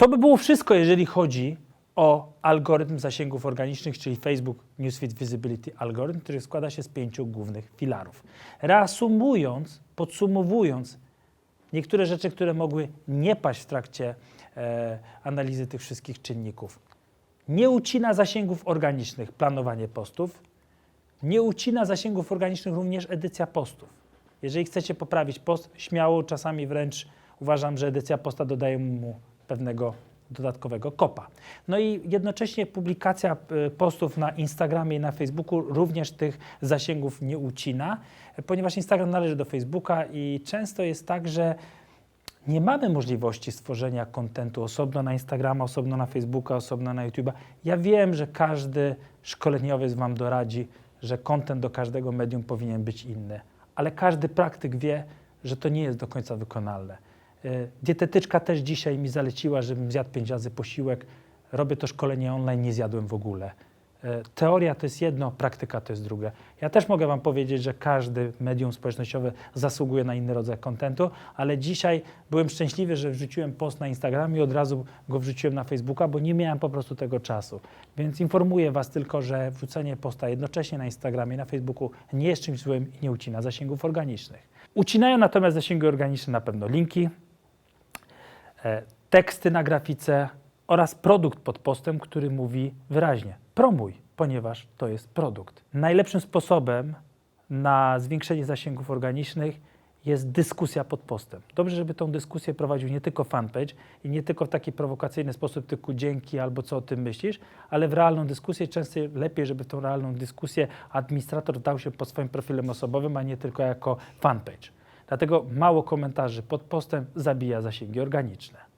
To by było wszystko, jeżeli chodzi o algorytm zasięgów organicznych, czyli Facebook Newsfeed Visibility Algorytm, który składa się z pięciu głównych filarów. Reasumując, podsumowując, niektóre rzeczy, które mogły nie paść w trakcie e, analizy tych wszystkich czynników. Nie ucina zasięgów organicznych planowanie postów, nie ucina zasięgów organicznych również edycja postów. Jeżeli chcecie poprawić post, śmiało, czasami wręcz uważam, że edycja posta dodaje mu pewnego dodatkowego kopa. No i jednocześnie publikacja e, postów na Instagramie i na Facebooku również tych zasięgów nie ucina, ponieważ Instagram należy do Facebooka i często jest tak, że nie mamy możliwości stworzenia kontentu osobno na Instagrama, osobno na Facebooka, osobno na YouTube'a. Ja wiem, że każdy szkoleniowiec Wam doradzi, że kontent do każdego medium powinien być inny, ale każdy praktyk wie, że to nie jest do końca wykonalne. Y, Dietetyczka też dzisiaj mi zaleciła, żebym zjadł pięć razy posiłek. Robię to szkolenie online, nie zjadłem w ogóle. Y, Teoria to jest jedno, praktyka to jest drugie. Ja też mogę Wam powiedzieć, że każdy medium społecznościowe zasługuje na inny rodzaj kontentu, ale dzisiaj byłem szczęśliwy, że wrzuciłem post na Instagramie i od razu go wrzuciłem na Facebooka, bo nie miałem po prostu tego czasu. Więc informuję Was tylko, że wrzucenie posta jednocześnie na Instagramie i na Facebooku nie jest czymś złym i nie ucina zasięgów organicznych. Ucinają natomiast zasięgi organiczne na pewno linki, e, teksty na grafice oraz produkt pod postem, który mówi wyraźnie promuj, ponieważ to jest produkt. Najlepszym sposobem na zwiększenie zasięgów organicznych jest dyskusja pod postem. Dobrze, żeby tą dyskusję prowadził nie tylko fanpage i nie tylko w taki prowokacyjny sposób typu dzięki albo co o tym myślisz, ale w realną dyskusję. Często lepiej, żeby tą realną dyskusję administrator dał się pod swoim profilem osobowym, a nie tylko jako fanpage. Dlatego mało komentarzy pod postem zabija zasięgi organiczne.